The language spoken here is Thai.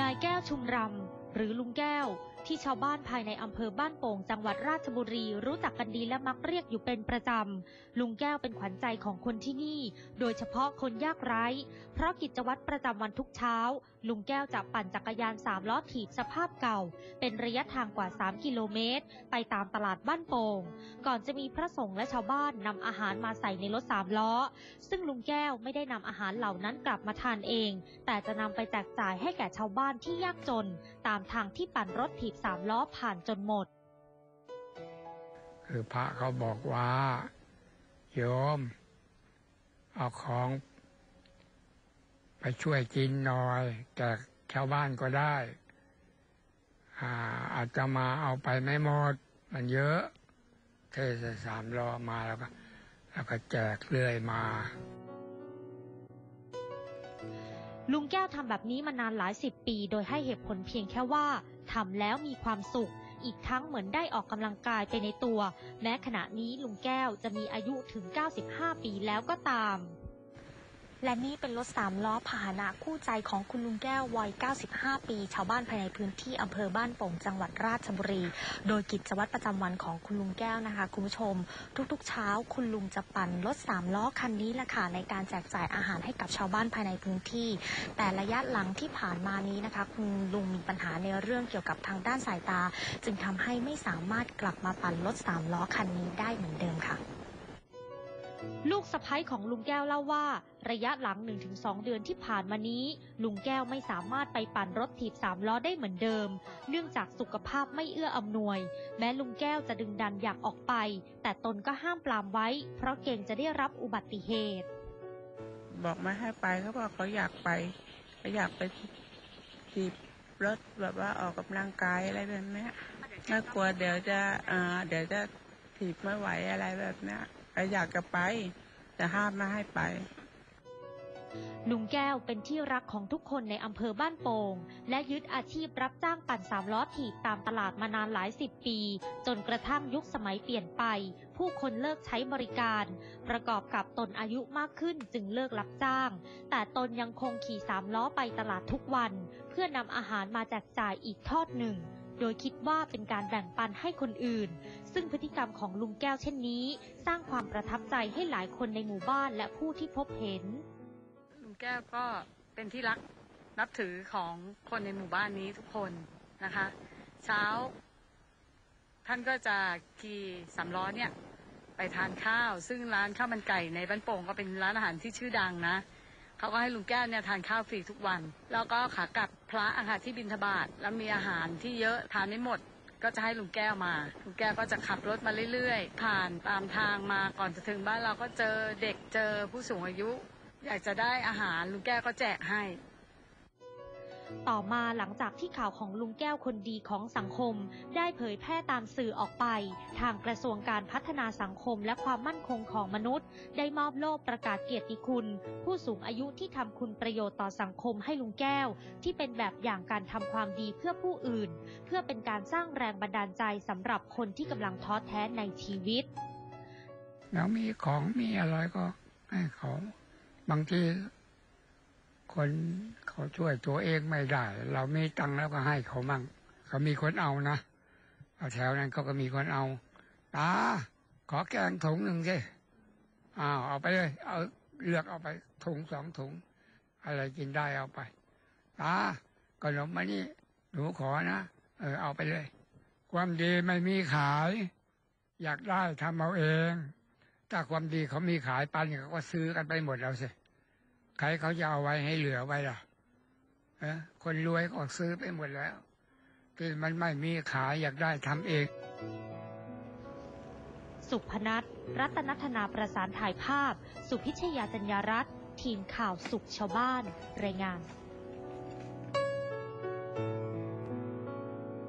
นายแก้วชุมรำหรือลุงแก้ว ที่ชาวบ้านภายในอำเภอบ้านโป่งจังหวัดราชบุรีรู้จักกันดีและมักเรียกอยู่เป็นประจำ ลุงแก้วเป็นขวัญใจของคนที่นี่ โดยเฉพาะคนยากไร้ เพราะกิจวัตรประจำวันทุกเช้า ลุงแก้วจะปั่นจักรยานสามล้อถีบสภาพเก่า เป็นระยะทางกว่า 3 กิโลเมตร ไปตามตลาดบ้านโป่ง ก่อนจะมีพระสงฆ์และชาวบ้านนำอาหารมาใส่ในรถสามล้อ ซึ่งลุงแก้วไม่ได้นำอาหารเหล่านั้นกลับมาทานเอง แต่จะนำไปแจกจ่ายให้แก่ชาวบ้านที่ยากจน ตามทางที่ปั่นรถถีบสามล้อผ่านจนหมด คือพระเขาบอกว่า โยม เอาของ ไปช่วยกินหน่อยแจกชาวบ้านก็ได้อ่าอาจจะมาเอาไปไม่หมด มันเยอะ เทใส่สามล้อมาแล้วก็ แล้วก็แจกเรื่อยมา ลุงแก้วทำแบบนี้มานานหลายสิบปี โดยให้เหตุผลเพียงแค่ว่าทำแล้วมีความสุขอีกทั้งเหมือนได้ออกกำลังกายไปในตัว แม้ขณะนี้ลุงแก้วจะมีอายุถึง 95 ปีแล้วก็ตาม และนี่เป็นรถสามล้อพาหนะคู่ใจของคุณลุงแก้ววัย 95 ปี ชาวบ้านภายในพื้นที่อำเภอบ้านโป่งจังหวัดราชบุรี โดยกิจวัตรประจำวันของคุณลุงแก้วนะคะ คุณผู้ชม ทุกๆ เช้า คุณลุงจะปั่นรถสามล้อคันนี้แหละค่ะในการแจกจ่ายอาหารให้กับชาวบ้านภายในพื้นที่ แต่ระยะหลังที่ผ่านมานี้นะคะ คุณลุงมีปัญหาในเรื่องเกี่ยวกับทางด้านสายตา จึงทำให้ไม่สามารถกลับมาปั่นรถสามล้อคันนี้ได้เหมือนเดิมค่ะ ลูกสะพ้ยของลุงแก้วเล่าว่า ระยะหลัง 1-2 เดือนที่ผ่านมานี้ ลุงแก้วไม่สามารถไปปั่นรถถีบสามล้อได้เหมือนเดิม เนื่องจากสุขภาพไม่เอื้ออำนวย แม้ลุงแก้วจะดึงดันอยากออกไป แต่ตนก็ห้ามปรามไว้ เพราะเกรงจะได้รับอุบัติเหตุ บอกไม่ให้ไปเขาบอกเขาอยากไปเขาอยากไปถีบรถแบบว่าออกกำลังกายอะไรแบบนี้น่ากลัวเดี๋ยวจะเดี๋ยวจะถีบไม่ไหวอะไรแบบนี้ ยเขาอยากจะไป แต่ห้ามไม่ให้ไปลุงแก้วเป็นที่รักของทุกคนในอำเภอบ้านโป่งและยึดอาชีพรับจ้างปั่นสามล้อถีบตามตลาดมานานหลายสิบปี จนกระทั่งยุคสมัยเปลี่ยนไป ผู้คนเลิกใช้บริการ ประกอบกับตนอายุมากขึ้นจึงเลิกรับจ้าง แต่ตนยังคงขี่สามล้อไปตลาดทุกวัน เพื่อนำอาหารมาแจกจ่ายอีกทอดหนึ่ง โดยคิดว่าเป็นการแบ่งปันให้คนอื่น ซึ่งพฤติกรรมของลุงแก้วเช่นนี้ สร้างความประทับใจให้หลายคนในหมู่บ้านและผู้ที่พบเห็น ลุงแก้วก็เป็นที่รักนับถือของคนในหมู่บ้านนี้ทุกคนนะคะ เช้า ท่านก็จะขี่สามล้อเนี่ยไปทานข้าว ซึ่งร้านข้าวมันไก่ในบ้านโป่งก็เป็นร้านอาหารที่ชื่อดังนะ เขาก็ให้ลุงแก้วเนี่ยทานข้าวฟรีทุกวัน แล้วก็ขากลับพระอาหารที่บิณฑบาตแล้วมีอาหารที่เยอะทานไม่หมดก็จะให้ลุงแก้วมา ลุงแก้วก็จะขับรถมาเรื่อยๆ ผ่านตามทางมาก่อนจะถึงบ้านเราก็เจอเด็กเจอผู้สูงอายุ อยากจะได้อาหารลุงแก้วก็แจกให้ ต่อมาหลังจากที่ข่าวของลุงแก้วคนดีของสังคม ได้เผยแพร่ตามสื่อออกไป ทางกระทรวงการพัฒนาสังคมและความมั่นคงของมนุษย์ ได้มอบโล่ประกาศเกียรติคุณ ผู้สูงอายุที่ทำคุณประโยชน์ต่อสังคมให้ลุงแก้ว ที่เป็นแบบอย่างการทำความดีเพื่อผู้อื่น เพื่อเป็นการสร้างแรงบันดาลใจสำหรับคนที่กำลังท้อแท้ในชีวิต แล้วมีของมีอะไรก็ให้เขา บางที คนเขาช่วยตัวเองไม่ได้ เรามีตังค์แล้วก็ให้เขามั่งเขามีคนเอานะเอาแถวนั้นเขาก็มีคนเอาตาขอแกงถุงหนึ่งสิอ้าวเอาไปเลย เอาเลือกเอาไปถุงสองถุง อะไรกินได้เอาไปตาขนมมานี่หนูขอนะเออเอาไปเลย ความดีไม่มีขาย อยากได้ทำเอาเอง ถ้าความดีเขามีขายปันเขาก็ซื้อกันไปหมดแล้วสิ ครเขาจะเอาไว้ให้เหลือไว้ล่ะเอ้อคนรวยก็ซื้อไปหมดแล้วคือมันไม่มีขายอยากได้ทำเอง สุพนัทรัตนัฒนาประสานถ่ายภาพ สุพิชยาจัญญารัตน์ทีมข่าวสุขชาวบ้าน รายงาน